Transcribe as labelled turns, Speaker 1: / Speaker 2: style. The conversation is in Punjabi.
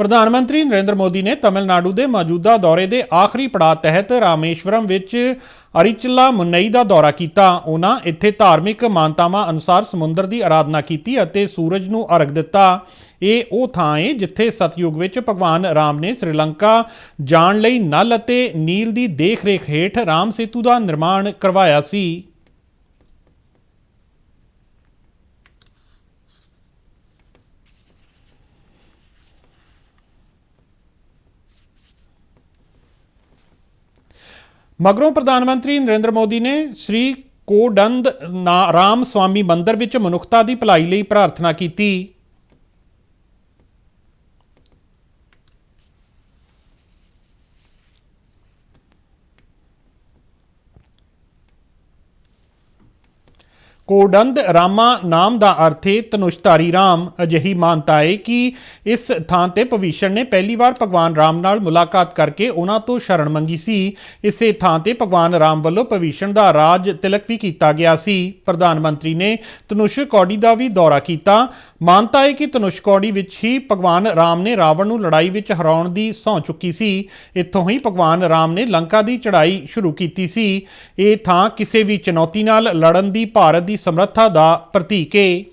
Speaker 1: ਪ੍ਰਧਾਨ ਮੰਤਰੀ ਨਰਿੰਦਰ ਮੋਦੀ ਨੇ ਤਮਿਲਨਾਡੂ ਦੇ ਮੌਜੂਦਾ ਦੌਰੇ ਦੇ ਆਖਰੀ ਪੜਾਅ ਤਹਿਤ ਰਾਮੇਸ਼ਵਰਮ ਵਿੱਚ ਅਰਿਚਲਾ ਮੁੰਨਈ ਦਾ ਦੌਰਾ ਕੀਤਾ। ਉਹਨਾਂ ਇੱਥੇ ਧਾਰਮਿਕ ਮਾਨਤਾਵਾਂ ਅਨੁਸਾਰ ਸਮੁੰਦਰ ਦੀ ਆਰਾਧਨਾ ਕੀਤੀ ਅਤੇ ਸੂਰਜ ਨੂੰ ਅਰਗ ਦਿੱਤਾ। ਇਹ ਉਹ ਥਾਂ ਹੈ ਜਿੱਥੇ ਸਤਯੁਗ ਵਿੱਚ ਭਗਵਾਨ ਰਾਮ ਨੇ ਸ੍ਰੀਲੰਕਾ ਜਾਣ ਲਈ ਨਲ ਅਤੇ ਨੀਲ ਦੀ ਦੇਖ-ਰੇਖ ਹੇਠ ਰਾਮ ਸੇਤੂ ਦਾ ਨਿਰਮਾਣ ਕਰਵਾਇਆ ਸੀ। ਮਗਰੋਂ ਪ੍ਰਧਾਨ ਮੰਤਰੀ ਨਰਿੰਦਰ ਮੋਦੀ ਨੇ ਸ੍ਰੀ ਕੋਡੰਦ ਨਾ- ਰਾਮ ਸਵਾਮੀ ਮੰਦਿਰ ਵਿੱਚ ਮਨੁੱਖਤਾ ਦੀ ਭਲਾਈ ਲਈ ਪ੍ਰਾਰਥਨਾ ਕੀਤੀ। ਕੋਡੰਦ ਰਾਮਾ ਨਾਮ ਦਾ ਅਰਥ ਹੈ ਤਨੁਸ਼ਧਾਰੀ ਰਾਮ। ਅਜਿਹੀ ਮਾਨਤਾ ਹੈ ਕਿ ਇਸ ਥਾਂ ਤੇ ਭਵਿਸ਼ਣ ਨੇ ਪਹਿਲੀ ਵਾਰ ਭਗਵਾਨ ਰਾਮ ਨਾਲ ਮੁਲਾਕਾਤ ਕਰਕੇ ਉਹਨਾਂ ਤੋਂ ਸ਼ਰਨ ਮੰਗੀ ਸੀ। ਇਸੇ ਥਾਂ ਤੇ ਭਗਵਾਨ ਰਾਮ ਵੱਲੋਂ ਭਵਿਸ਼ਣ ਦਾ ਰਾਜ ਤਿਲਕ ਵੀ ਕੀਤਾ ਗਿਆ ਸੀ। ਪ੍ਰਧਾਨ ਮੰਤਰੀ ਨੇ ਤਨੁਸ਼ ਕੌਡੀ ਦਾ ਵੀ ਦੌਰਾ ਕੀਤਾ। ਮਾਨਤਾ ਹੈ ਕਿ ਤਨੁਸ਼ ਵਿੱਚ ਹੀ ਭਗਵਾਨ ਰਾਮ ਨੇ ਰਾਵਣ ਨੂੰ ਲੜਾਈ ਵਿੱਚ ਹਰਾਉਣ ਦੀ ਸਹੁੰ ਚੁੱਕੀ ਸੀ। ਇੱਥੋਂ ਹੀ ਭਗਵਾਨ ਰਾਮ ਨੇ ਲੰਕਾ ਦੀ ਚੜ੍ਹਾਈ ਸ਼ੁਰੂ ਕੀਤੀ ਸੀ। ਇਹ ਥਾਂ ਕਿਸੇ ਵੀ ਚੁਣੌਤੀ ਨਾਲ ਲੜਨ ਦੀ ਭਾਰਤ ਦੀ ਸਮਰੱਥਾ ਦਾ ਪ੍ਰਤੀਕ ਹੈ